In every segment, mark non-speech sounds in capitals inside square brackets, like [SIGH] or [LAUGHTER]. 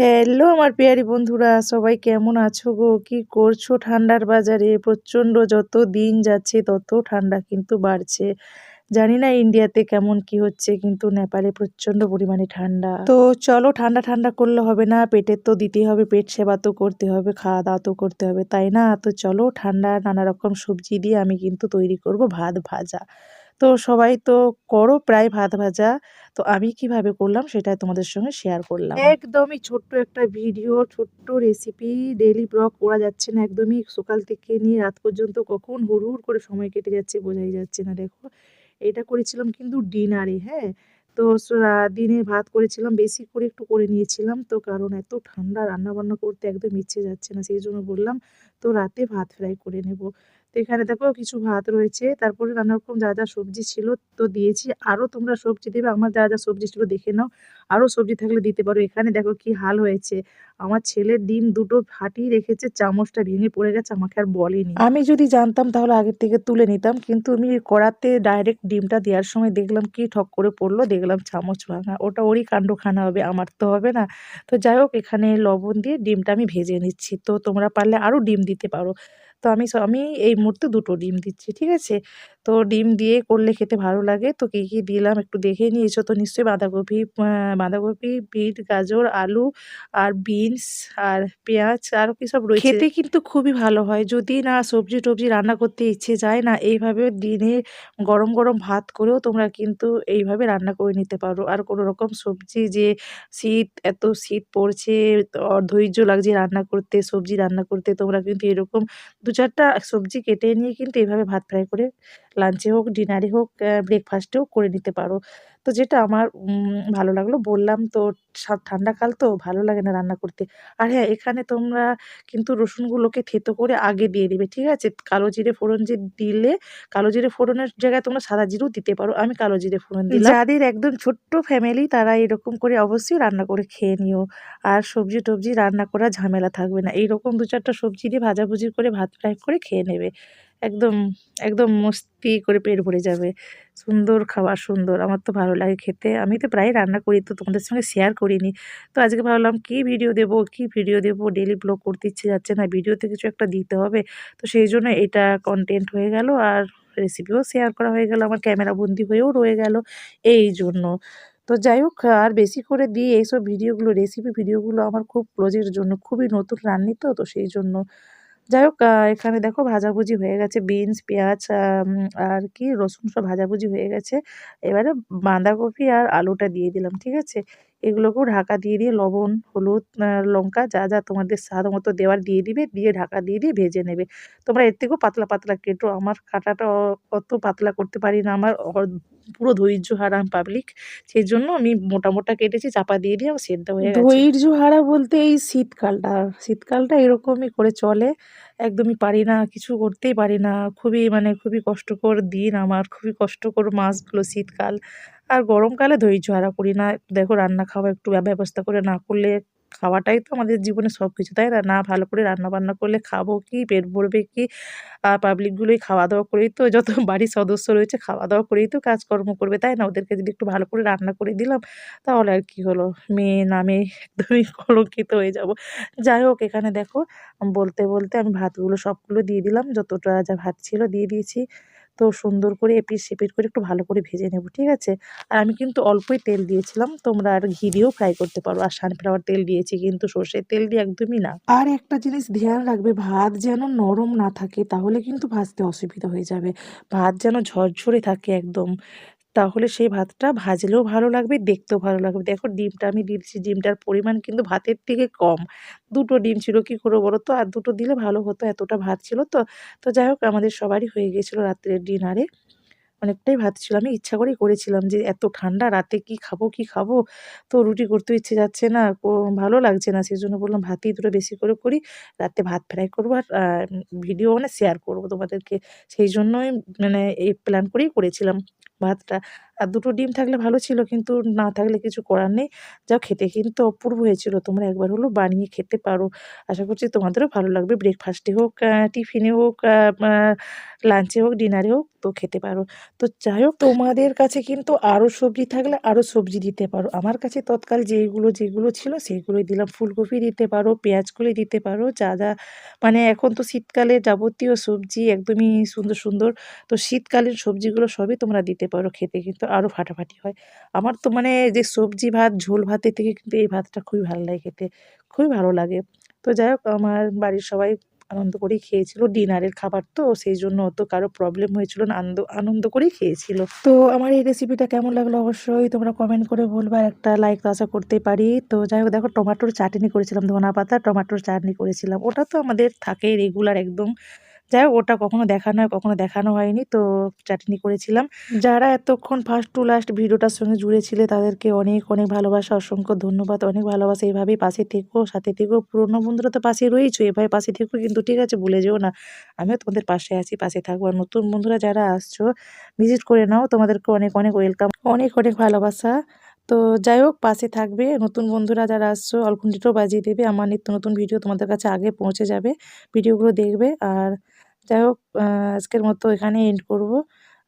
Hello আমার পেয়ারি বন্ধুরা, সবাই কেমন আছো গো? কি করছ ঠান্ডার বাজারে? প্রচণ্ড যত দিন যাচ্ছে তত ঠান্ডা কিন্তু বাড়ছে। জানি না ইন্ডিয়াতে কেমন কি হচ্ছে, কিন্তু নেপালে প্রচণ্ড পরিমাণে ঠান্ডা। তো চলো ঠান্ডা ঠান্ডা করলে হবে না, পেটের তো দিতেই হবে, পেট সেবা তো করতে হবে, খাওয়া দাওয়া তো করতে হবে, তাই না? তো চলো ঠান্ডা নানা রকম সবজি দিয়ে আমি কিন্তু তৈরি করব ভাত ভাজা। তো সবাই তো করো প্রায় ভাত ভাজা। তো আমি কীভাবে করলাম সেটাই তোমাদের সঙ্গে শেয়ার করলাম। একদমই ছোট্ট একটা ভিডিও ছোট্ট রেসিপি ডেইলি ব্লগ করা যাচ্ছে না একদমই। সকাল থেকে নিয়ে রাত পর্যন্ত কখন হুড় হুড় করে সময় কেটে যাচ্ছে বোঝাই যাচ্ছে না, দেখো। এটা করেছিলাম কিন্তু ডিনারে হ্যাঁ? তো দিনে ভাত করেছিলাম, বেশি করে একটু করে নিয়েছিলাম। তো কারণ এত ঠান্ডা রান্না বান্না করতে একদম ইচ্ছে যাচ্ছে না, সেই জন্য বললাম, তো রাতে ভাত ফ্রাই করে নেব। তো এখানে দেখো কিছু ভাত রয়েছে, তারপরে নানা রকম যা যা সবজি ছিল তো দিয়েছি। আরও তোমরা সবজি দেবে, আমার যা যা সবজি ছিল দেখে নাও। আরও সবজি থাকলে দিতে পারো। এখানে দেখো কি হাল হয়েছে। আমার ছেলের ডিম দুটো ফাটিয়ে রেখেছে, চামচটা ভেঙে পড়ে গেছে, আমাকে আর বলেনি। আমি যদি জানতাম তাহলে আগের থেকে তুলে নিতাম, কিন্তু আমি কড়াতে ডাইরেক্ট ডিমটা দেওয়ার সময় দেখলাম কি ঠক করে পড়ল, দেখলাম চামচ ভাঙা। ওটা ওরই কাণ্ডখানা হবে, আমার তো হবে না। তো যাই হোক, এখানে লবণ দিয়ে ডিমটা আমি ভেজে নিচ্ছি। তো তোমরা পারলে আরও ডিম দিতে পারো। তো আমি আমি এই মুহূর্তে দুটো ডিম দিচ্ছি, ঠিক আছে? তো ডিম দিয়ে করলে খেতে ভালো লাগে। তো কী কী দিলাম একটু দেখে নিয়েছো তো নিশ্চয়ই বাঁধাকপি বাঁধাকপি, বিট, গাজর, আলু আর বিনস আর পেঁয়াজ আরও কী সব রয়েছে। খেতে কিন্তু খুবই ভালো হয়। যদি না সবজি টবজি রান্না করতে ইচ্ছে যায় না, এইভাবে দিনে গরম গরম ভাত করেও তোমরা কিন্তু এইভাবে রান্না করে নিতে পারো। আর কোনো রকম সবজি যে শীত, এত শীত পড়ছে ধৈর্য লাগছে রান্না করতে, সবজি রান্না করতে, তোমরা কিন্তু এরকম দু চারটা সবজি কেটে নিয়ে কিন্তু এভাবে ভাত ফ্রাই করে লাঞ্চে হোক ডিনারে হোক ব্রেকফাস্টেও করে নিতে পারো। তো যেটা আমার ভালো লাগল বললাম তো ঠান্ডাকাল তো ভালো লাগে না রান্না করতে। আর হ্যাঁ এখানে তোমরা কিন্তু রসুনগুলোকে থেতো করে আগে দিয়ে দিবে ঠিক আছে? কালো জিরে ফোড়ন যে দিলে কালো জিরে ফোড়নের জায়গায় তোমরা সাদা জিরেও দিতে পারো। আমি কালো জিরে ফোড়ন দিই যাদের একদম ছোট্ট ফ্যামিলি তারা এরকম করে অবশ্যই রান্না করে খেয়ে নিও। আর সবজি টবজি রান্না করা ঝামেলা থাকবে না। এইরকম দু চারটা সবজি দিয়ে ভাজাভুজি করে ভাত ফ্রাই করে খেয়ে নেবে। একদম একদম মস্তি করে পেট ভরে যাবে। সুন্দর খাবার, সুন্দর। আমার তো ভালো লাগে খেতে। আমি তো প্রায় রান্না করি, তো তোমাদের সঙ্গে শেয়ার করিনি। তো আজকে ভাবলাম, কি ভিডিও দেব, কি ভিডিও দেব? ডেলি ব্লগ করতে ইচ্ছে যাচ্ছে না। ভিডিওতে কিছু একটা দিতে হবে। তো সেই জন্য এটা কন্টেন্ট হয়ে গেল আর রেসিপিও শেয়ার করা হয়ে গেল। আমার ক্যামেরা বন্দি হয়েও রয়ে গেল এই জন্য। তো যাই হোক, আর বেশি করে দিই এইসব ভিডিওগুলো রেসিপি ভিডিওগুলো আমার খুব ক্লোজের জন্য। খুবই নতুন রান্নি তো তো সেই জন্য যাই হোক এখানে দেখো ভাজাভুজি হয়ে গেছে, বিনস, পেঁয়াজ আর কি, রসুন সব ভাজাভুজি হয়ে গেছে। এবারে বাঁধাকপি আর আলুটা দিয়ে দিলাম, ঠিক আছে? এগুলোকেও ঢাকা দিয়ে দিয়ে লবণ, হলুদ লঙ্কা যা যা তোমাদের স্বাদ মতো দেওয়ার দিয়ে দিবে, দিয়ে ঢাকা দিয়ে দিয়ে ভেজে নেবে। তোমরা এর থেকেও পাতলা পাতলা কেটো। আমার কাটাটা অত পাতলা করতে পারি না। আমার পুরো ধৈর্য হারাম পাবলিক সেই জন্য আমি মোটা মোটা কেটেছি, চাপা দিয়ে দিয়ে আমার সেদ্ধ হয়ে ধৈর্য হারা বলতে এই শীতকালটা। শীতকালটা এরকমই করে চলে। একদমই পারি না, কিছু করতেই পারি না। খুবই মানে খুবই কষ্টকর দিন আমার, খুবই কষ্টকর মাসগুলো শীতকাল। আর গরমকালে ধৈর্য হারা করি না। দেখো রান্না খাওয়া একটু ব্যবস্থা করে না করলে খাওয়াটাই তো আমাদের জীবনে সব কিছু তাই না? না ভালো করে রান্না বান্না করলে খাব কি? পেট ভরবে কি? পাবলিকগুলোই খাওয়া দাওয়া করেই তো, যত বাড়ির সদস্য রয়েছে খাওয়া দাওয়া করেই তো কাজকর্ম করবে, তাই না? ওদেরকে যদি একটু ভালো করে রান্না করে দিলাম, তাহলে আর কি হলো? মেয়ে নামে একদমই [LAUGHS] কলঙ্কিত হয়ে যাব। যাই হোক, এখানে দেখো, বলতে বলতে আমি ভাতগুলো সবগুলো দিয়ে দিলাম, যতটা যা ভাত ছিল দিয়ে দিয়েছি। তো সুন্দর করে এপিট সেপিট করে একটু ভালো করে ভেজে নেব, ঠিক আছে? আর আমি কিন্তু অল্পই তেল দিয়েছিলাম, তোমরা আর ঘি দিয়েও ফ্রাই করতে পারো। আর সানফ্লাওয়ার তেল দিয়েছি কিন্তু সর্ষের তেল দিয়ে একদমই না। আর একটা জিনিস ধ্যান রাখবে, ভাত যেন নরম না থাকে তাহলে কিন্তু ভাজতে অসুবিধা হয়ে যাবে। ভাত যেন ঝরঝরে থাকে একদম। তাহলে সেই ভাতটা ভাজলেও ভালো লাগবে, দেখতেও ভালো লাগবে। দেখো ডিমটা আমি দিচ্ছি, ডিমটার পরিমাণ কিন্তু ভাতের থেকে কম। দুটো ডিম ছিল কি করে বলো তো? আর দুটো দিলে ভালো হতো, এতটা ভাত ছিল তো। তো যাই হোক, আমাদের সবারই হয়ে গিয়েছিল রাত্রের ডিনারে। অনেকটাই ভাত ছিল। আমি ইচ্ছা করেই করেছিলাম যে এত ঠান্ডা, রাতে কি খাব কি খাব? তো রুটি করতে ইচ্ছে যাচ্ছে না ভালো লাগছে না। সেই জন্য বললাম, ভাতই দুটো বেশি করে করি, রাতে ভাত ফ্রাই করব আর ভিডিও মানে শেয়ার করব তোমাদেরকে। সেই জন্যই মানে এই প্ল্যান করেই করেছিলাম। ভাতটা আর দুটো ডিম থাকলে ভালো ছিল, কিন্তু না থাকলে কিছু করার নেই। যাও খেতে, কিন্তু অপূর্ব হয়েছিল। তোমরা একবার হলো বানিয়ে খেতে পারো। আশা করছি তোমাদেরও ভালো লাগবে। ব্রেকফাস্টে হোক টিফিনে হোক লাঞ্চে হোক ডিনারে হোক, তো খেতে পারো। তো যাই হোক, তোমাদের কাছে কিন্তু আরও সবজি থাকলে আরও সবজি দিতে পারো। আমার কাছে তৎকাল যেইগুলো, যেগুলো ছিল, সেইগুলোই দিলাম। ফুলকপি দিতে পারো, পেঁয়াজকলি দিতে পারো, যা যা। মানে এখন তো শীতকালে যাবতীয় সবজি একদমই সুন্দর সুন্দর। তো শীতকালীন সবজিগুলো সবই তোমরা দিতে পারো খেতে। কিন্তু আরও ফাটাফাটি হয়। আমার তো মানে যে সবজি ভাত, ঝোল ভাতের থেকে কিন্তু এই ভাতটা খুবই ভালো লাগে খেতে, খুবই ভালো লাগে। তো যাই হোক, আমার বাড়ির সবাই আনন্দ করেই খেয়েছিল। ডিনারের খাবার তো, সেই জন্য অত কারও প্রবলেম হয়েছিল না, আনন্দ আনন্দ করেই খেয়েছিল। তো আমার এই রেসিপিটা কেমন লাগল অবশ্যই তোমরা কমেন্ট করে বলবে একটা লাইক তো আশা করতে পারি। তো যাই হোক, দেখো টমাটোর চাটনি করেছিলাম ধনা পাতা টমাটোর চাটনি করেছিলাম। ওটা তো আমাদের থাকে রেগুলার একদম। যাই হোক, ওটা কখনো দেখানো হয় কখনো দেখানো হয়নি। তো চাটনি করেছিলাম। যারা এতক্ষণ ফার্স্ট টু লাস্ট ভিডিওটার সঙ্গে জুড়ে জুড়েছিলে তাদেরকে অনেক অনেক ভালোবাসা, অসংখ্য ধন্যবাদ। অনেক ভালোবাসা এইভাবেই পাশে থেকো, সাথে থেকো। পুরোনো বন্ধুরা তো পাশে রয়েছো এভাবে পাশে থেকো কিন্তু ঠিক আছে, ভুলে যেও না। আমিও তোমাদের পাশে আছি, পাশে থাকব। আর নতুন বন্ধুরা যারা আসছো ভিজিট করে নাও। তোমাদেরকে অনেক অনেক ওয়েলকাম অনেক অনেক ভালোবাসা। তো যাই হোক, পাশে থাকবে। নতুন বন্ধুরা যারা আসছো অলকুন্ডিটাও বাজিয়ে দেবে। আমার নিত্য নতুন ভিডিও তোমাদের কাছে আগে পৌঁছে যাবে। ভিডিওগুলো দেখবে। আর যাই হোক আজকের মতো এখানে এন্ড করব।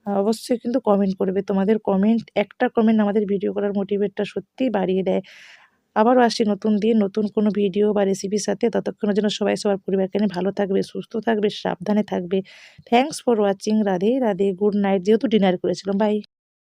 অবশ্যই কিন্তু কমেন্ট করবে। তোমাদের কমেন্ট একটা কমেন্ট আমাদের ভিডিও করার মোটিভেটটা সত্যিই বাড়িয়ে দেয়। আবারও আসছি নতুন দিন, নতুন কোনো ভিডিও বা রেসিপির সাথে। ততক্ষণের জন্য সবাই সবার পরিবারকে নিয়ে ভালো থাকবে, সুস্থ থাকবে, সাবধানে থাকবে। Thanks for watching Radhe Radhe. Good night যেহেতু ডিনার করেছিলাম। বাই